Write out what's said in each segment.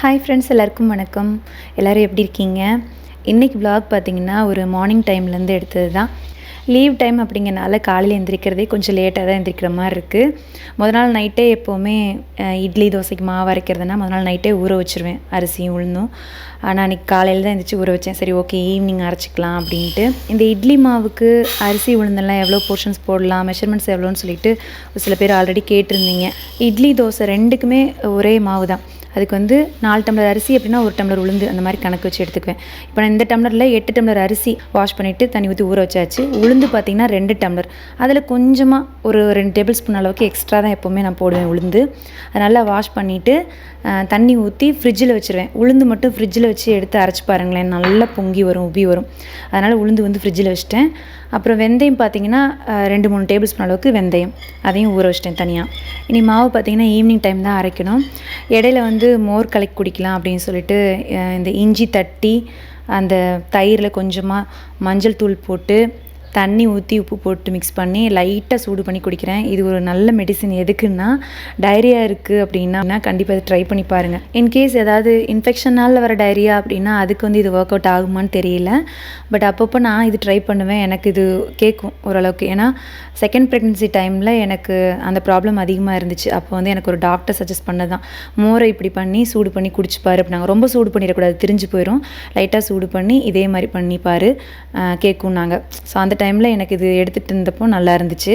Hi friends எல்லாருக்கும் வணக்கம். எல்லோரும் எப்படி இருக்கீங்க? இன்றைக்கி ப்ளாக் பார்த்தீங்கன்னா ஒரு மார்னிங் டைம்லேருந்து எடுத்தது தான். லீவ் டைம் அப்படிங்கிறனால காலையில் எந்திரிக்கிறதே கொஞ்சம் லேட்டாக தான் எந்திரிக்கிற மாதிரி இருக்குது முதல் நாள் நைட்டே எப்போவுமே இட்லி தோசைக்கு மாவு அரைக்கிறதுனா முத நாள் நைட்டே ஊற வச்சுருவேன் அரிசியும் உளுந்தும். ஆனால் அன்றைக்கி காலையில் தான் எந்திரிச்சு ஊற வச்சேன். சரி ஓகே ஈவினிங் அரைச்சிக்கலாம் அப்படின்ட்டு. இந்த இட்லி மாவுக்கு அரிசி உளுந்தெல்லாம் எவ்வளோ போர்ஷன்ஸ் போடலாம் மெஷர்மெண்ட்ஸ் எவ்வளோன்னு சொல்லிட்டு ஒரு சில பேர் ஆல்ரெடி கேட்டிருந்தீங்க. இட்லி தோசை ரெண்டுக்குமே ஒரே மாவு தான். அதுக்கு வந்து நாலு டம்ளர் அரிசி அப்படின்னா ஒரு டம்ளர் உளுந்து அந்த மாதிரி கணக்கு வச்சு எடுத்துக்குவேன். இப்போ நான் இந்த டம்ளரில் எட்டு டம்ளர் அரிசி வாஷ் பண்ணிவிட்டு தண்ணி ஊற்றி ஊற வச்சாச்சு. உளுந்து பார்த்திங்கன்னா ரெண்டு டம்ளர். அதில் கொஞ்சமாக ஒரு ரெண்டு டேபிள் ஸ்பூன் அளவுக்கு எக்ஸ்ட்ரா தான் எப்போவுமே நான் போடுவேன் உளுந்து. அதை நல்லா வாஷ் பண்ணிவிட்டு தண்ணி ஊற்றி ஃப்ரிட்ஜில் வச்சுருவேன். உளுந்து மட்டும் ஃப்ரிட்ஜில் வச்சு எடுத்து அரைச்சி பாருங்களேன். நல்லா பொங்கி வரும் உப்பி வரும். அதனால் உளுந்து வந்து ஃப்ரிட்ஜில் வச்சுட்டேன். அப்புறம் வெந்தயம் பார்த்தீங்கன்னா ரெண்டு மூணு டேபிள் ஸ்பூன் அளவுக்கு வெந்தயம். அதையும் ஊற வச்சிட்டேன் தனியாக இனி மாவு பார்த்தீங்கன்னா ஈவினிங் டைம் தான் அரைக்கணும். இடையில வந்து மோர் கலக்கி குடிக்கலாம் அப்படின்னு சொல்லிட்டு இந்த இஞ்சி தட்டி அந்த தயிரில் கொஞ்சமாக மஞ்சள் தூள் போட்டு தண்ணி ஊற்றி உப்பு போட்டு மிக்ஸ் பண்ணி லைட்டாக சூடு பண்ணி குடிக்கிறேன். இது ஒரு நல்ல மெடிசின் எதுக்குன்னா டைரியா இருக்குது அப்படின்னா கண்டிப்பாக இது ட்ரை பண்ணி பாருங்கள் இன்கேஸ் ஏதாவது இன்ஃபெக்ஷனால் வர டைரியா அப்படின்னா அதுக்கு வந்து இது ஒர்க் அவுட் ஆகுமான்னு தெரியல. பட் அப்பப்போ நான் இது ட்ரை பண்ணுவேன். எனக்கு இது கேட்கும் ஓரளவுக்கு. ஏன்னா செகண்ட் ப்ரெக்னன்சி டைமில் எனக்கு அந்த ப்ராப்ளம் அதிகமாக இருந்துச்சு. அப்போ வந்து எனக்கு ஒரு டாக்டர் சஜஸ்ட் பண்ணதான் மோரை இப்படி பண்ணி சூடு பண்ணி குடிச்சுப்பார் அப்படின்னாங்க. ரொம்ப சூடு பண்ணிடக்கூடாது. திரிஞ்சு போயிடும் லைட்டாக சூடு பண்ணி இதே மாதிரி பண்ணி கேட்கும் நாங்கள் ஸோ அந்த டைமில் எனக்கு இது எடுத்துகிட்டு இருந்தப்போ நல்லா இருந்துச்சு.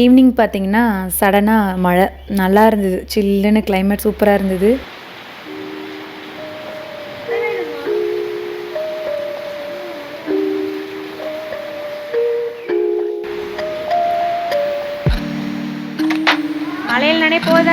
ஈவினிங் பார்த்தீங்கன்னா சடனாக மழை. நல்லா இருந்தது. சில்லுன்னு கிளைமேட் சூப்பராக இருந்தது. மழையில் நடை போத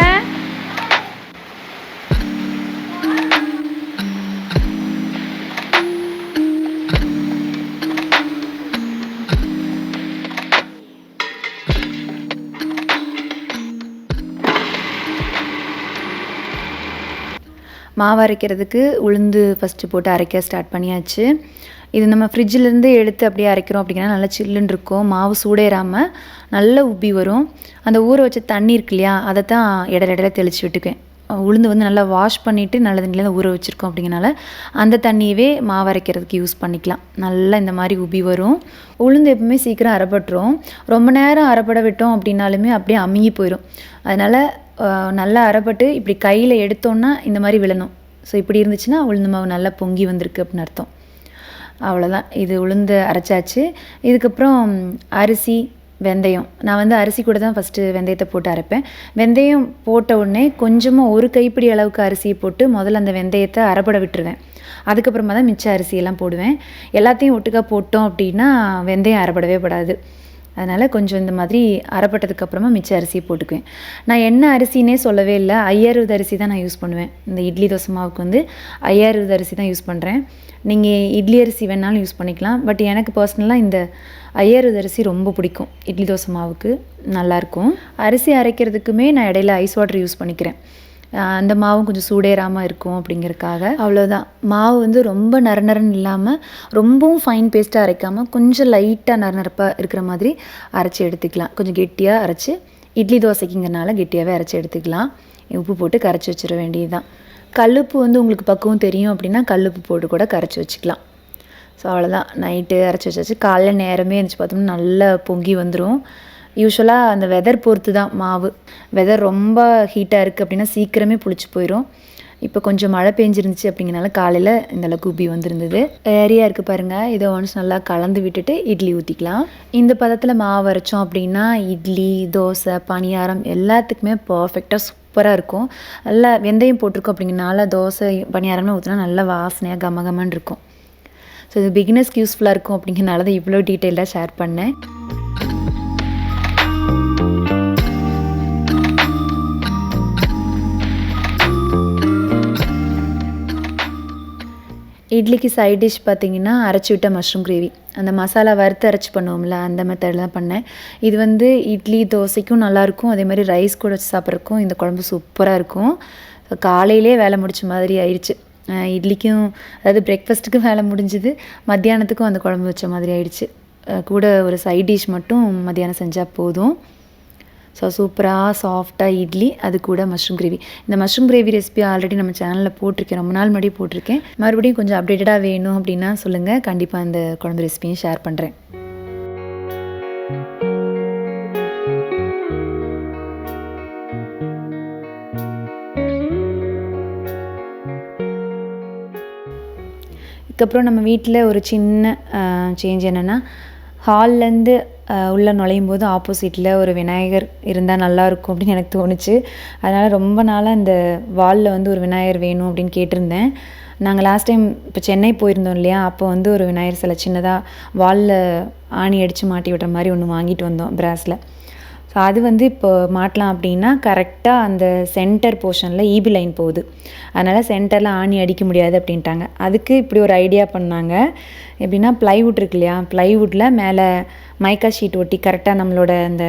மாவு அரைக்கிறதுக்கு உளுந்து ஃபஸ்ட்டு போட்டு அரைக்க ஸ்டார்ட் பண்ணியாச்சு. இது நம்ம ஃப்ரிட்ஜிலேருந்து எடுத்து அப்படியே அரைக்கிறோம் அப்படிங்கன்னா நல்லா சில்லுன்னு இருக்கும். மாவு சூடேறாமல் நல்லா உப்பி வரும். அந்த ஊற வச்ச தண்ணி இருக்கு இல்லையா அதை தான் இடையில இடையில தெளித்து விட்டுக்குவேன் உளுந்து வந்து நல்லா வாஷ் பண்ணிவிட்டு நல்ல தண்ணியில் ஊற வச்சுருக்கோம் அப்படிங்கனால அந்த தண்ணியவே மாவு அரைக்கிறதுக்கு யூஸ் பண்ணிக்கலாம். நல்லா இந்த மாதிரி உப்பி வரும். உளுந்து எப்பவுமே சீக்கிரம் அரைப்பட்டுரும். ரொம்ப நேரம் அரைப்பட விட்டோம் அப்படின்னாலுமே அப்படியே அமுங்கி போயிடும் அதனால் நல்லா அறப்பட்டு இப்படி கையில் எடுத்தோன்னா இந்த மாதிரி விழணும். ஸோ இப்படி இருந்துச்சுன்னா உளுந்து மாவு நல்லா பொங்கி வந்திருக்கு அப்படின்னு அர்த்தம். அவ்வளோதான் இது உளுந்து அரைச்சாச்சு. இதுக்கப்புறம் அரிசி வெந்தயம். நான் வந்து அரிசி கூட தான் ஃபஸ்ட்டு வெந்தயத்தை போட்டு அரைப்பேன். வெந்தயம் போட்ட உடனே கொஞ்சமாக ஒரு கைப்பிடி அளவுக்கு அரிசியை போட்டு முதல்ல அந்த வெந்தயத்தை அரைப்பட விட்டுருவேன். அதுக்கப்புறமா தான் மிச்ச அரிசியெல்லாம் போடுவேன். எல்லாத்தையும் ஒட்டுக்கா போட்டோம் அப்படின்னா வெந்தயம் அரைப்படவே படாது. அதனால் கொஞ்சம் இந்த மாதிரி அரைப்பட்டதுக்கப்புறமா மிச்ச அரிசியை போட்டுக்குவேன். நான் என்ன அரிசினே சொல்லவே இல்லை. ஐயாயிரவது அரிசி தான் நான் யூஸ் பண்ணுவேன். இந்த இட்லி தோசை மாவுக்கு வந்து ஐயாயிரவது அரிசி தான் யூஸ் பண்ணுறேன் நீங்கள் இட்லி அரிசி வேணாலும் யூஸ் பண்ணிக்கலாம். பட் எனக்கு பர்சனலாக இந்த ஐயாயிரவது அரிசி ரொம்ப பிடிக்கும். இட்லி தோசை மாவுக்கு நல்லாயிருக்கும் அரிசி அரைக்கிறதுக்குமே நான் இடையில ஐஸ் வாட்டர் யூஸ் பண்ணிக்கிறேன். அந்த மாவும் கொஞ்சம் சூடேறாமல் இருக்கும் அப்படிங்கிறதுக்காக. அவ்வளோதான் மாவு வந்து ரொம்ப நரநரன்னு இல்லாமல் ரொம்பவும் ஃபைன் பேஸ்ட்டாக அரைக்காமல் கொஞ்சம் லைட்டாக நரநரப்பாக இருக்கிற மாதிரி அரைச்சி எடுத்துக்கலாம். கொஞ்சம் கெட்டியாக அரைச்சி இட்லி தோசைக்குங்கிறனால கெட்டியாகவே அரைச்சி எடுத்துக்கலாம். உப்பு போட்டு கரைச்சி வச்சிட வேண்டியது தான் கல்லுப்பு வந்து உங்களுக்கு பக்குவம் தெரியும் அப்படின்னா கல்லுப்பு போட்டு கூட கரைச்சி வச்சுக்கலாம். ஸோ அவ்வளோதான் நைட்டு அரைச்சி வச்சாச்சு. காலைல நேரமே இருந்துச்சு பார்த்தோம்னா நல்லா பொங்கி வந்துடும் யூஸ்வலாக அந்த வெதர் பொறுத்து தான் மாவு. வெதர் ரொம்ப ஹீட்டாக இருக்குது அப்படின்னா சீக்கிரமே புளிச்சு போயிடும் இப்போ கொஞ்சம் மழை பெஞ்சிருந்துச்சு அப்படிங்கிறனால காலையில் இந்த அளவுக்கு வந்திருந்தது. ஏரியா இருக்குது பாருங்கள் இதை ஒன்ஸ் நல்லா கலந்து விட்டுட்டு இட்லி ஊற்றிக்கலாம் இந்த பதத்தில் மாவு அரைச்சோம் அப்படின்னா இட்லி தோசை பணியாரம் எல்லாத்துக்குமே பர்ஃபெக்டாக சூப்பராக இருக்கும். நல்லா வெந்தயம் போட்டிருக்கோம் அப்படிங்கிறனால தோசை பணியாரம்லாம் ஊற்றினா நல்லா வாசனையாக கம கமன்னு இருக்கும். ஸோ இது பிகினர்ஸ்க்கு யூஸ்ஃபுல்லாக இருக்கும் அப்படிங்கிறனால தான் இவ்வளோ டீட்டெயிலாக ஷேர் பண்ணேன். இட்லிக்கு சைட் டிஷ் பார்த்தீங்கன்னா அரைச்சி விட்ட மஷ்ரூம் கிரேவி அந்த மசாலா வறுத்து அரைச்சி பண்ணுவோம்ல அந்த மெத்தடில் தான் பண்ணேன். இது வந்து இட்லி தோசைக்கும் நல்லாயிருக்கும் அதே மாதிரி ரைஸ் கூட வச்சு சாப்பிட்றக்கும் இந்த குழம்பு சூப்பராக இருக்கும். காலையிலே வேலை முடிச்ச மாதிரி ஆயிடுச்சு இட்லிக்கும் அதாவது பிரேக்ஃபாஸ்ட்டுக்கும் வேலை முடிஞ்சுது. மத்தியானத்துக்கும் அந்த குழம்பு வச்ச மாதிரி ஆயிடுச்சு. கூட ஒரு சைட் டிஷ் மட்டும் மத்தியானம் செஞ்சால் போதும். ஸோ சூப்பராக சாஃப்டாக இட்லி அது கூட மஷ்ரூம் கிரேவி இந்த மஷ்ரூம் கிரேவி ரெசிபி ஆல்ரெடி நம்ம சேனலில் போட்டிருக்கேன். ரொம்ப நாள் முன்னாடி போட்டிருக்கேன். மறுபடியும் கொஞ்சம் அப்டேட்டடாக வேணும் அப்படின்னா சொல்லுங்கள் கண்டிப்பாக இந்த குழம்பு ரெசிபியும் ஷேர் பண்ணுறேன் இதுக்கப்புறம் நம்ம வீட்டில் ஒரு சின்ன சேஞ்ச் என்னென்னா ஹால்லேருந்து உள்ளே நுழையும் போது ஆப்போசிட்டில் ஒரு விநாயகர் இருந்தால் நல்லாயிருக்கும் அப்படின்னு எனக்கு தோணுச்சு. அதனால் ரொம்ப நாளாக அந்த வாலில் வந்து ஒரு விநாயகர் வேணும் அப்படின்னு கேட்டிருந்தேன். நாங்கள் லாஸ்ட் டைம் இப்போ சென்னை போயிருந்தோம் இல்லையா? அப்போ வந்து ஒரு விநாயகர் சிலை சின்னதாக வாலில் ஆணி அடித்து மாட்டி விடுற மாதிரி ஒன்று வாங்கிட்டு வந்தோம் பிராஸில் ஸோ அது வந்து இப்போ மாட்டலாம் அப்படின்னா கரெக்டாக அந்த சென்டர் போர்ஷனில் ஈபி லைன் போகுது. அதனால் சென்டரில் ஆணி அடிக்க முடியாது அப்படின்ட்டாங்க. அதுக்கு இப்படி ஒரு ஐடியா பண்ணாங்க. எப்படின்னா ப்ளைவுட் இருக்கு இல்லையா? ப்ளைவுட்டில் மேலே மைக்கா ஷீட் ஒட்டி கரெக்டாக நம்மளோட அந்த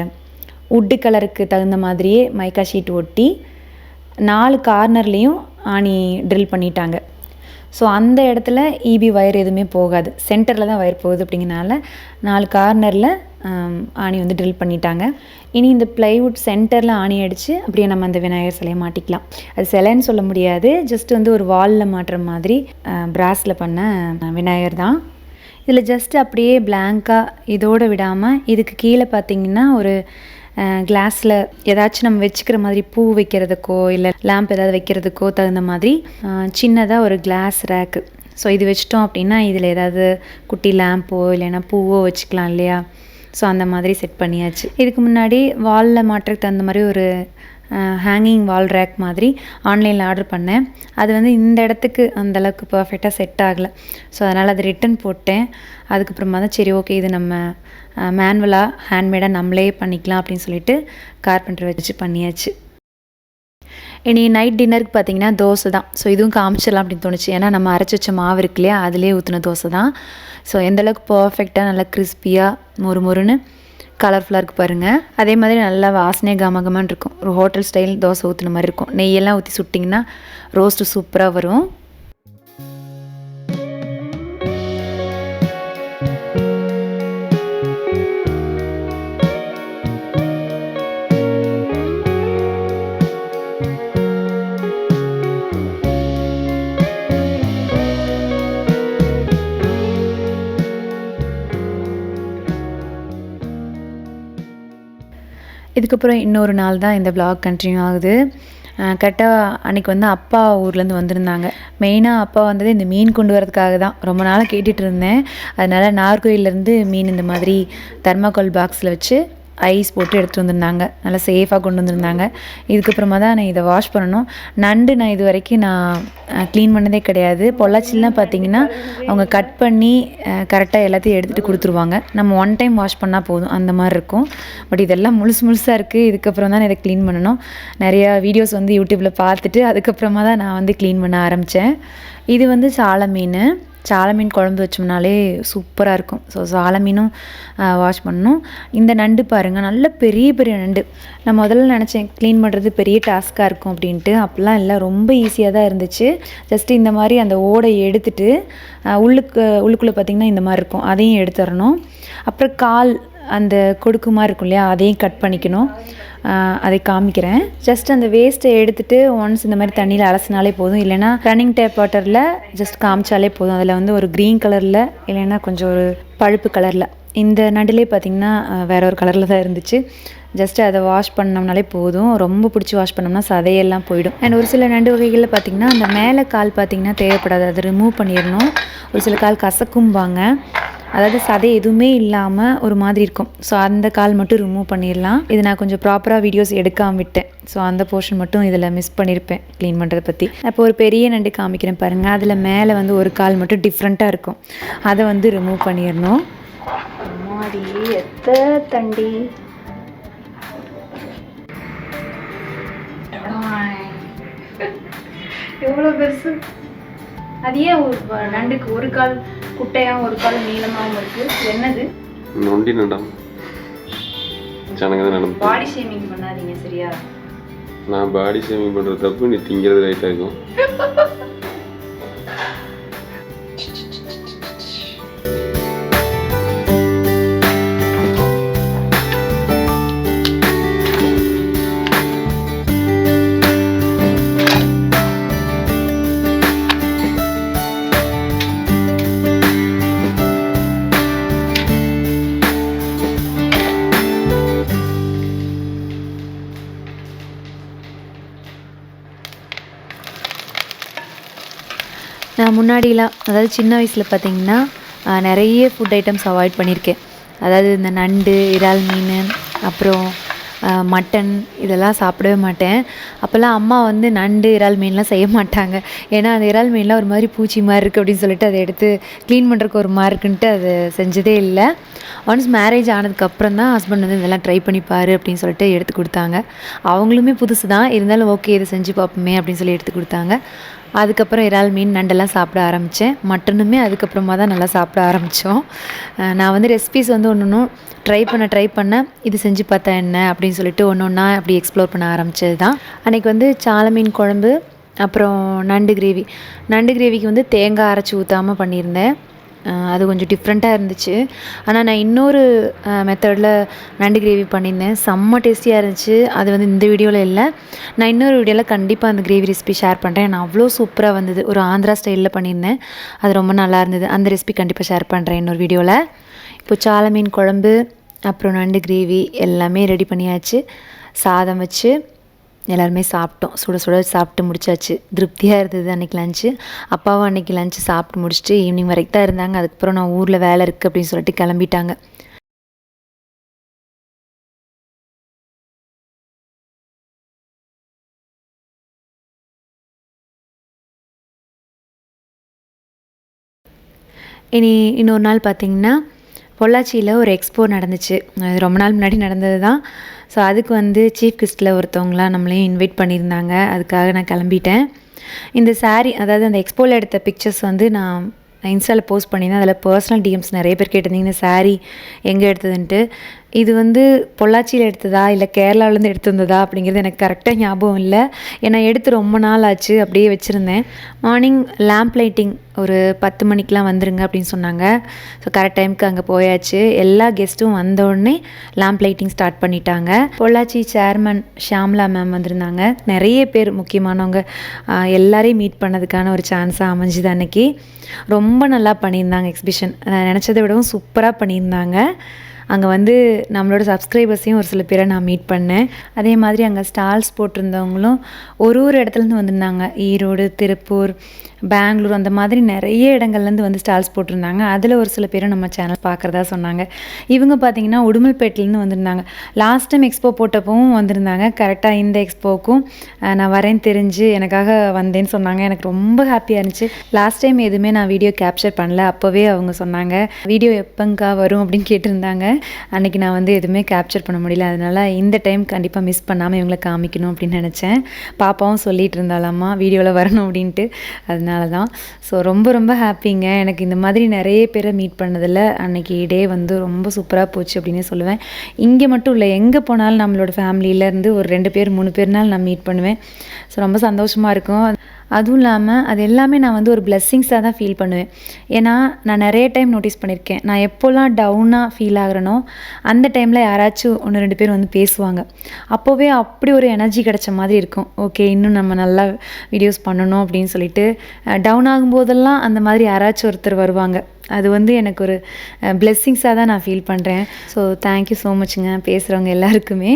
உட்டு கலருக்கு தகுந்த மாதிரியே மைக்கா ஷீட் ஒட்டி நாலு கார்னர்லேயும் ஆணி ட்ரில் பண்ணிட்டாங்க. ஸோ அந்த இடத்துல இபி ஒயர் எதுவுமே போகாது. சென்டரில் தான் ஒயர் போகுது அப்படிங்கிறனால நாலு கார்னரில் ஆணி வந்து ட்ரில் பண்ணிட்டாங்க. இனி இந்த ப்ளைவுட் சென்டரில் ஆணி அடித்து அப்படியே நம்ம அந்த விநாயகர் சிலையை மாட்டிக்கலாம். அது சிலைன்னு சொல்ல முடியாது. ஜஸ்ட் வந்து ஒரு வாலில் மாட்டுற மாதிரி பிராஸில் பண்ண விநாயகர் தான். இதில் ஜஸ்ட் அப்படியே பிளாங்காக இதோடு விடாமல் இதுக்கு கீழே பார்த்தீங்கன்னா ஒரு கிளாஸில் ஏதாச்சும் நம்ம வச்சுக்கிற மாதிரி பூ வைக்கிறதுக்கோ இல்லை லேம்ப் ஏதாவது வைக்கிறதுக்கோ தகுந்த மாதிரி சின்னதாக ஒரு கிளாஸ் ரேக்கு ஸோ இது வச்சிட்டோம் அப்படின்னா இதில் ஏதாவது குட்டி லேம்போ இல்லைன்னா பூவோ வச்சுக்கலாம் இல்லையா? ஸோ அந்த மாதிரி செட் பண்ணியாச்சு. இதுக்கு முன்னாடி வாலில் மாட்டுறதுக்கு தகுந்த மாதிரி ஒரு ஹேங்கிங் வால் ரேக் மாதிரி ஆன்லைனில் ஆர்டர் பண்ணேன். அது வந்து இந்த இடத்துக்கு அந்தளவுக்கு பர்ஃபெக்டாக செட் ஆகலை. ஸோ அதனால் அது ரிட்டன் போட்டேன். அதுக்கப்புறமா தான் சரி ஓகே இது நம்ம மேனுவலாக ஹேண்ட்மேடாக நம்மளே பண்ணிக்கலாம் அப்படின்னு சொல்லிட்டு கார்பெண்டர் வச்சு பண்ணியாச்சு. இனி நைட் டின்னருக்கு பார்த்தீங்கன்னா தோசை தான். ஸோ இதுவும் காமிச்சிடலாம் அப்படின்னு தோணுச்சு. ஏன்னா நம்ம அரைச்சி வச்ச மாவு இருக்கு இல்லையா அதிலே ஊற்றின தோசை தான். ஸோ எந்தளவுக்கு பர்ஃபெக்டாக நல்லா கிறிஸ்பியாக மொறு மொறுன்னு கலர்ஃபுல்லாக இருக்குது பாருங்கள் அதே மாதிரி நல்லா வாசனை கமகமான்னு இருக்கும். ஒரு ஹோட்டல் ஸ்டைல் தோசை ஊற்றுன மாதிரி இருக்கும். நெய்யெல்லாம் ஊற்றி சுட்டிங்கன்னா ரோஸ்ட்டு சூப்பராக வரும். இதுக்கப்புறம் இன்னொரு நாள் தான் இந்த விளாக் கண்டினியூ ஆகுது. கரெக்டாக அன்றைக்கி வந்து அப்பா ஊர்லேருந்து வந்திருந்தாங்க. மெயினாக அப்பா வந்தது இந்த மீன் கொண்டு வரதுக்காக தான். ரொம்ப நாளாக கேட்டுகிட்டு இருந்தேன். அதனால் நார்கோயிலேருந்து மீன் இந்த மாதிரி தர்மாக்கோல் பாக்ஸில் வச்சு ஐஸ் போட்டு எடுத்துகிட்டு வந்திருந்தாங்க. நல்லா சேஃபாக கொண்டு வந்திருந்தாங்க. இதுக்கப்புறமா தான் நான் இதை வாஷ் பண்ணணும். நண்டு நான் இது வரைக்கும் நான் க்ளீன் பண்ணதே கிடையாது. பொள்ளாச்சிலாம் பார்த்தீங்கன்னா அவங்க கட் பண்ணி கரெக்டாக எல்லாத்தையும் எடுத்துகிட்டு கொடுத்துருவாங்க. நம்ம ஒன் டைம் வாஷ் பண்ணால் போதும். அந்த மாதிரி இருக்கும். பட் இதெல்லாம் முழுசு முழுசாக இருக்குது இதுக்கப்புறம் தான் இதை க்ளீன் பண்ணணும். நிறையா வீடியோஸ் வந்து யூடியூப்பில் பார்த்துட்டு அதுக்கப்புறமா தான் நான் வந்து க்ளீன் பண்ண ஆரம்பித்தேன் இது வந்து சால மீன். சால மீன் குழம்பு வச்சோம்னாலே சூப்பராக இருக்கும். ஸோ சால மீனும் வாஷ் பண்ணணும். இந்த நண்டு பாருங்கள் நல்ல பெரிய பெரிய நண்டு. நான் முதல்ல நினச்சேன் க்ளீன் பண்ணுறது பெரிய டாஸ்க்காக இருக்கும் அப்படின்ட்டு. அப்படிலாம் இல்லை ரொம்ப ஈஸியாக தான் இருந்துச்சு. ஜஸ்ட் இந்த மாதிரி அந்த ஓடை எடுத்துட்டு உள்ளுக்கு உள்ளுக்குள்ளே பார்த்திங்கன்னா இந்த மாதிரி இருக்கும். அதையும் எடுத்துடணும். அப்புறம் கால் அந்த கொடுக்குமா இருக்கும் இல்லையா அதையும் கட் பண்ணிக்கணும். அதை காமிக்கிறேன். ஜஸ்ட் அந்த வேஸ்ட்டை எடுத்துகிட்டு ஒன்ஸ் இந்த மாதிரி தண்ணியில் அலசினாலே போதும். இல்லைனா ரன்னிங் டேப் வாட்டரில் ஜஸ்ட் காமிச்சாலே போதும். அதில் வந்து ஒரு க்ரீன் கலரில் இல்லைன்னா கொஞ்சம் ஒரு பழுப்பு கலரில் இந்த நடுலே பார்த்திங்கன்னா வேற ஒரு கலரில் தான் இருந்துச்சு. ஜஸ்ட் அதை வாஷ் பண்ணோம்னாலே போதும். ரொம்ப பிடிச்சி வாஷ் பண்ணோம்னா சதையெல்லாம் போயிடும். அண்ட் ஒரு சில நண்டு வகைகளில் பார்த்திங்கன்னா அந்த மேலே கால் பார்த்திங்கன்னா தேவைப்படாது. அதை ரிமூவ் பண்ணிடணும். ஒரு சில கால் கசக்கும்பாங்க. அதாவது சதை எதுவுமே இல்லாமல் ஒரு மாதிரி இருக்கும். ஸோ அந்த கால் மட்டும் ரிமூவ் பண்ணிடலாம். இது நான் கொஞ்சம் ப்ராப்பராக வீடியோஸ் எடுக்காமல் விட்டேன். ஸோ அந்த போர்ஷன் மட்டும் இதில் மிஸ் பண்ணியிருப்பேன் க்ளீன் பண்ணுறதை பற்றி அப்போ ஒரு பெரிய நண்டு காமிக்கிறேன் பாருங்கள் அதில் மேலே வந்து ஒரு கால் மட்டும் டிஃப்ரெண்ட்டாக இருக்கும். அதை வந்து ரிமூவ் பண்ணிடணும். தண்டி? எவ்வளோ பெருசு. அது ஏன் நண்டுக்கு ஒரு கால் குட்டையாகவும் ஒரு கால் நீளமாகவும் இருக்கு? என்னது? நொண்டி நடம் பாடி ஷேமிங் பண்ணாதீங்க சரியா? நான் பாடி ஷேமிங் பண்ணுறது தப்பு நீ திங்கிறது ரைட்டாக இருக்கும். முன்னாடிலாம் அதாவது சின்ன வயசில் பார்த்தீங்கன்னா நிறைய ஃபுட் ஐட்டம்ஸ் அவாய்ட் பண்ணியிருக்கேன் அதாவது இந்த நண்டு இறால் மீன் அப்புறம் மட்டன் இதெல்லாம் சாப்பிடவே மாட்டேன். அப்போல்லாம் அம்மா வந்து நண்டு இறால் மீன்லாம் செய்ய மாட்டாங்க. ஏன்னா அந்த இறால் மீன்லாம் ஒரு மாதிரி பூச்சி மாதிரி இருக்குது அப்படின்னு சொல்லிட்டு அதை எடுத்து க்ளீன் பண்ணுறக்கு ஒரு மாதிரி இருக்குன்ட்டு அது செஞ்சதே இல்லை. ஒன்ஸ் மேரேஜ் ஆனதுக்கப்புறம் தான் ஹஸ்பண்ட் வந்து இதெல்லாம் ட்ரை பண்ணிப்பார் அப்படின்னு சொல்லிட்டு எடுத்து கொடுத்தாங்க. அவங்களுமே புதுசு தான். இருந்தாலும் ஓகே இதை செஞ்சு பார்ப்போமே அப்படின்னு சொல்லி எடுத்து கொடுத்தாங்க. அதுக்கப்புறம் இறால் மீன் நண்டெல்லாம் சாப்பிட ஆரம்பித்தேன் மட்டனுமே அதுக்கப்புறமா தான் நல்லா சாப்பிட ஆரம்பித்தோம் நான் வந்து ரெசிபிஸ் வந்து ஒன்று ஒன்றும் ட்ரை பண்ண ட்ரை பண்ண இது செஞ்சு பார்த்தா என்ன அப்படின்னு சொல்லிட்டு ஒன்று ஒன்றா அப்படி எக்ஸ்ப்ளோர் பண்ண ஆரம்பித்தது தான். அன்றைக்கி வந்து சால மீன் குழம்பு அப்புறம் நண்டு கிரேவி நண்டு கிரேவிக்கு வந்து தேங்காய் அரைச்சி ஊற்றாமல் பண்ணியிருந்தேன். அது கொஞ்சம் டிஃப்ரெண்ட்டாக இருந்துச்சு. ஆனால் நான் இன்னொரு மெத்தடில் நண்டு கிரேவி பண்ணியிருந்தேன். செம்ம டேஸ்டியாக இருந்துச்சு. அது வந்து இந்த வீடியோவில் இல்லை. நான் இன்னொரு வீடியோவில் கண்டிப்பாக அந்த கிரேவி ரெசிபி ஷேர் பண்ணுறேன் நான் அவ்வளோ சூப்பராக வந்தது. ஒரு ஆந்திரா ஸ்டைலில் பண்ணியிருந்தேன். அது ரொம்ப நல்லா இருந்தது. அந்த ரெசிபி கண்டிப்பாக ஷேர் பண்ணுறேன் இன்னொரு வீடியோவில் இப்போ சால மீன் குழம்பு அப்புறம் நண்டு கிரேவி எல்லாமே ரெடி பண்ணியாச்சு. சாதம் வச்சு. எல்லாருமே சாப்பிட்டோம். சுட சுட சாப்பிட்டு முடிச்சாச்சு. திருப்தியாக இருந்தது அன்றைக்கி லஞ்சு அப்பாவும் அன்றைக்கி லஞ்சு சாப்பிட்டு முடிச்சுட்டு ஈவினிங் வரைக்கும் தான் இருந்தாங்க. அதுக்கப்புறம் நான் ஊரில் வேலை இருக்குது அப்படின்னு சொல்லிட்டு கிளம்பிட்டாங்க. இனி இன்னொரு நாள் பார்த்திங்கன்னா பொள்ளாச்சியில் ஒரு எக்ஸ்போ நடந்துச்சு. அது ரொம்ப நாள் முன்னாடி நடந்தது தான் ஸோ அதுக்கு வந்து சீஃப் கெஸ்ட்டில் ஒருத்தவங்களாம் நம்மளையும் இன்வைட் பண்ணியிருந்தாங்க. அதுக்காக நான் கிளம்பிட்டேன். இந்த சாரீ அதாவது அந்த எக்ஸ்போவில் எடுத்த பிக்சர்ஸ் வந்து நான் இன்ஸ்டாவில் போஸ்ட் பண்ணியிருந்தேன். அதில் பர்சனல் டிஎம்ஸ் நிறைய பேர் கேட்டிருந்தீங்க. இந்த எங்கே எடுத்ததுன்ட்டு. இது வந்து பொள்ளாச்சியில் எடுத்ததா? இல்லை கேரளாவிலேருந்து எடுத்திருந்ததா? அப்படிங்கிறது எனக்கு கரெக்டாக ஞாபகம் இல்லை. ஏன்னா எடுத்து ரொம்ப நாள் ஆச்சு அப்படியே வச்சுருந்தேன். மார்னிங் லேம்ப் லைட்டிங் ஒரு பத்து மணிக்கெலாம் வந்துருங்க அப்படின்னு சொன்னாங்க. ஸோ கரெக்ட் டைமுக்கு அங்கே போயாச்சு. எல்லா கெஸ்ட்டும் வந்தோடனே லேம்ப் லைட்டிங் ஸ்டார்ட் பண்ணிட்டாங்க. பொள்ளாச்சி சேர்மன் ஷியாம்லா மேம் வந்திருந்தாங்க. நிறைய பேர் முக்கியமானவங்க. எல்லாரையும் மீட் பண்ணதுக்கான ஒரு சான்ஸாக அமைஞ்சுது அன்னைக்கு. ரொம்ப நல்லா பண்ணியிருந்தாங்க எக்ஸிபிஷன் நினச்சதை விடவும் சூப்பராக பண்ணியிருந்தாங்க. அங்கே வந்து நம்மளோட சப்ஸ்கிரைபர்ஸையும் ஒரு சில பேரை நான் மீட் பண்ணேன். அதே மாதிரி அங்கே ஸ்டால்ஸ் போட்டிருந்தவங்களும் ஒரு ஒரு இடத்துலேருந்து வந்திருந்தாங்க. ஈரோடு திருப்பூர் பெங்களூர் அந்த மாதிரி நிறைய இடங்கள்லேருந்து வந்து ஸ்டால்ஸ் போட்டிருந்தாங்க. அதில் ஒரு சில பேரும் நம்ம சேனல் பார்க்குறதா சொன்னாங்க. இவங்க பார்த்தீங்கன்னா உடுமல்பேட்டிலேருந்து வந்திருந்தாங்க. லாஸ்ட் டைம் எக்ஸ்போ போட்டப்பவும் வந்திருந்தாங்க. கரெக்டாக இந்த எக்ஸ்போவுக்கும் நான் வரேன் தெரிஞ்சு எனக்காக வந்தேன்னு சொன்னாங்க. எனக்கு ரொம்ப ஹாப்பியாக இருந்துச்சு. லாஸ்ட் டைம் எதுவுமே நான் வீடியோ கேப்சர் பண்ணல. அப்போவே அவங்க சொன்னாங்க வீடியோ எப்போங்கா வரும்? அப்படின்னு கேட்டிருந்தாங்க. அன்றைக்கி நான் வந்து எதுவுமே கேப்சர் பண்ண முடியல. அதனால் இந்த டைம் கண்டிப்பாக மிஸ் பண்ணாமல் இவங்களை காமிக்கணும் அப்படின்னு நினச்சேன். பாப்பாவும் சொல்லிட்டு இருந்தாலாமா வீடியோவில் வரணும் அப்படின்ட்டு. அதனால தான் ஸோ ரொம்ப ரொம்ப ஹாப்பிங்க. எனக்கு இந்த மாதிரி நிறைய பேரை மீட் பண்ணதில் அன்னைக்கு டே வந்து ரொம்ப சூப்பராக போச்சு அப்படின்னே சொல்லுவேன். இங்கே மட்டும் இல்லை எங்கே போனாலும் நம்மளோட ஃபேமிலியிலேருந்து ஒரு ரெண்டு பேர் மூணு பேர்னாலும் நான் மீட் பண்ணுவேன். ஸோ ரொம்ப சந்தோஷமாக இருக்கும். அதுவும் இல்லாமல் அது எல்லாமே நான் வந்து ஒரு பிளெஸ்ஸிங்ஸாக தான் ஃபீல் பண்ணுவேன். ஏன்னா நான் நிறைய டைம் நோட்டீஸ் பண்ணியிருக்கேன் நான் எப்போல்லாம் டவுனாக ஃபீல் ஆகுறேனோ அந்த டைமில் யாராச்சும் ஒன்று ரெண்டு பேர் வந்து பேசுவாங்க. அப்போவே அப்படி ஒரு எனர்ஜி கிடைச்ச மாதிரி இருக்கும். ஓகே இன்னும் நம்ம நல்லா வீடியோஸ் பண்ணணும் அப்படின்னு சொல்லிட்டு டவுன் ஆகும்போதெல்லாம் அந்த மாதிரி யாராச்சும் ஒருத்தர் வருவாங்க. அது வந்து எனக்கு ஒரு பிளெஸ்ஸிங்ஸாக தான் நான் ஃபீல் பண்ணுறேன் ஸோ தேங்க்யூ ஸோ மச்ங்க பேசுகிறவங்க எல்லாருக்குமே.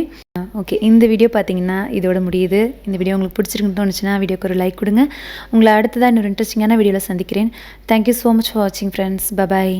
ஓகே இந்த வீடியோ பார்த்தீங்கன்னா இதோட முடியுது. இந்த வீடியோ உங்களுக்கு பிடிச்சிருக்குன்னு தோணுச்சுன்னா வீடியோக்கு ஒரு லைக் கொடுங்க. உங்களை அடுத்ததாக இன்னொரு இன்ட்ரெஸ்டிங்கான வீடியோவில் சந்திக்கிறேன். Thank you so much for வாட்சிங் ஃப்ரெண்ட்ஸ் பபாய்